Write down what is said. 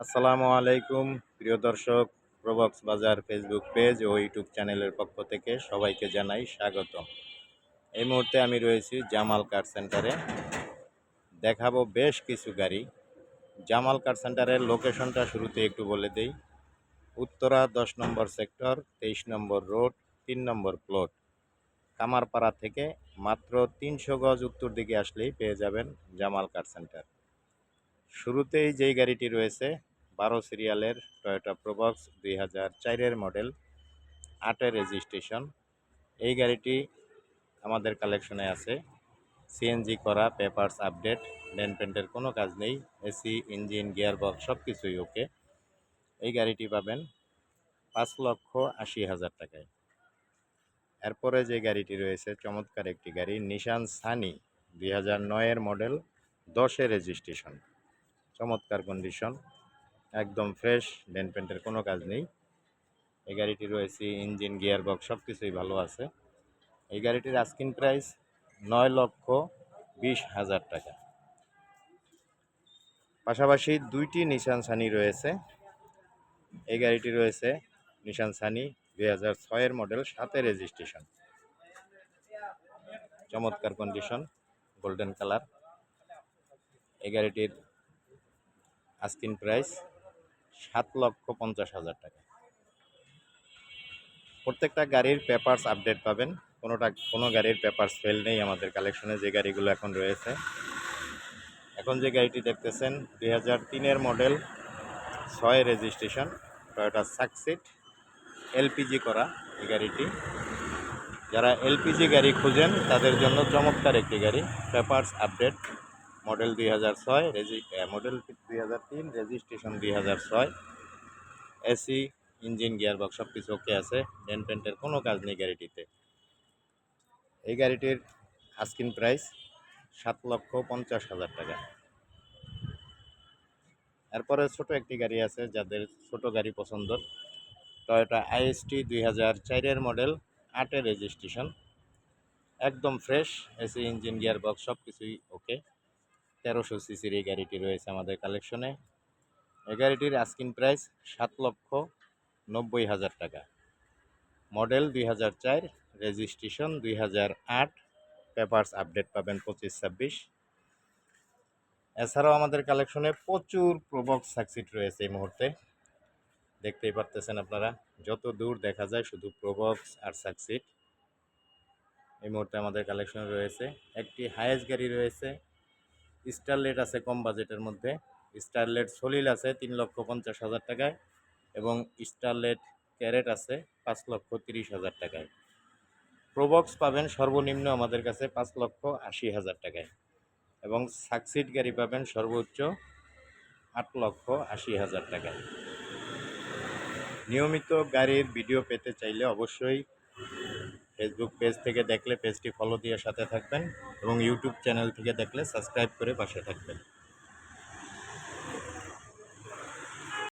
আসসালামু আলাইকুম, প্রিয় দর্শক, প্রবক্স বাজার ফেসবুক পেজ ও ইউটিউব চ্যানেলের পক্ষ থেকে সবাইকে জানাই স্বাগত এই মুহূর্তে আমি রয়েছি জামাল কার সেন্টারে দেখাবো বেশ কিছু গাড়ি। জামাল কার সেন্টারের লোকেশনটা শুরুতে একটু বলে দেই। উত্তরা দশ নম্বর সেক্টর তেইশ নম্বর রোড তিন নম্বর প্লট কামারপাড়া থেকে মাত্র তিনশো গজ উত্তর দিকে আসলেই পেয়ে যাবেন জামাল কার সেন্টার শুরুতেই যেই গাড়িটি রয়েছে বারো সিরিয়ালের টয়োটা প্রবক্স দুই হাজার চারের মডেল, আটের রেজিস্ট্রেশন। এই গাড়িটি আমাদের কালেকশনে আছে। সিএনজি করা, পেপারস আপডেট ল্যান্ড পেন্টের কোনো কাজ নেই, এসি, ইঞ্জিন গিয়ার বক্স সব কিছুই ওকে। এই গাড়িটি পাবেন পাঁচ লক্ষ আশি হাজার টাকায়। এরপরে যে গাড়িটি রয়েছে, চমৎকার একটি গাড়ি নিশান সানি দুই হাজার নয়ের মডেল, দশের রেজিস্ট্রেশন। চমৎকার কন্ডিশন একদম ফ্রেশ ডেন্ট পেন্টের কোনো কাজ নেই। এই গাড়িটি রয়েছে ইঞ্জিন গিয়ার বক্স সব কিছুই ভালো আছে। এই গাড়িটির আস্কিন প্রাইস নয় লক্ষ বিশ হাজার টাকা। পাশাপাশি দুইটি নিশান সানি রয়েছে। এই গাড়িটি রয়েছে নিশান সানি দুই হাজার ছয়ের মডেল সাতের রেজিস্ট্রেশন চমৎকার কন্ডিশন গোল্ডেন কালার এই গাড়িটির আস্কিন প্রাইস সাত লক্ষ পঞ্চাশ হাজার টাকা। প্রত্যেকটা গাড়ির পেপারস আপডেট পাবেন। কোনোটা, কোনো গাড়ির পেপারস ফেল নেই আমাদের কালেকশনে যে গাড়িগুলো এখন রয়েছে। এখন যে গাড়িটি দেখতেছেন, দুই হাজার তিনের মডেল ছয় রেজিস্ট্রেশন টয়োটা সাকসিট এলপিজি করা এই গাড়িটি। যারা এলপিজি গাড়ি খুঁজেন, তাদের জন্য চমৎকার একটি গাড়ি পেপারস আপডেট মডেল দুই হাজার ছয় রেজি মডেল দুই হাজার তিন, রেজিস্ট্রেশন দুই হাজার ছয়। এসি, ইঞ্জিন, গিয়ারবক্স সব কিছু ওকে আছে ডেন পেন্টের কোনো কাজ নেই গাড়িটিতে। এই গাড়িটির আস্কিন প্রাইস সাত লক্ষ পঞ্চাশ হাজার টাকা। এরপরে ছোট একটি গাড়ি আছে যাদের ছোট গাড়ি পছন্দ টয়োটা আইএসটি দুই হাজার চারের মডেল আটের রেজিস্ট্রেশন একদম fresh AC, engine gear box সব কিছুই ওকে তেরোশো সিসির এই গাড়িটি রয়েছে আমাদের কালেকশনে এই গাড়িটির আস্কিন প্রাইস সাত লক্ষ নব্বই হাজার টাকা। মডেল দুই হাজার চার রেজিস্ট্রেশন দুই হাজার আট পেপার্স আপডেট পাবেন পঁচিশ ছাব্বিশ। এছাড়াও আমাদের কালেকশনে প্রচুর প্রবক্স সাকসিট রয়েছে এই মুহূর্তে। দেখতেই পারতেছেন আপনারা, যত দূর দেখা যায় শুধু প্রবক্স আর সাকসিট এই মুহূর্তে আমাদের কালেকশন রয়েছে, একটি হায়েস্ট গাড়ি রয়েছে স্টারলেট আছে কম বাজেটের মধ্যে। স্টারলেট সলিল আছে তিন লক্ষ পঞ্চাশ হাজার টাকায় এবং স্টারলেট ক্যারেট আছে পাঁচ লক্ষ তিরিশ হাজার টাকায়। প্রোবক্স পাবেন সর্বনিম্ন আমাদের কাছে পাঁচ লক্ষ আশি হাজার টাকায় এবং সাকসিড গাড়ি পাবেন সর্বোচ্চ আট লক্ষ আশি হাজার টাকায়। নিয়মিত গাড়ির ভিডিও পেতে চাইলে অবশ্যই ফেসবুক পেজ থেকে দেখলে পেজটি ফলো দিয়ে সাথে থাকবেন এবং ইউটিউব চ্যানেল থেকে দেখলে সাবস্ক্রাইব করে পাশে থাকবেন।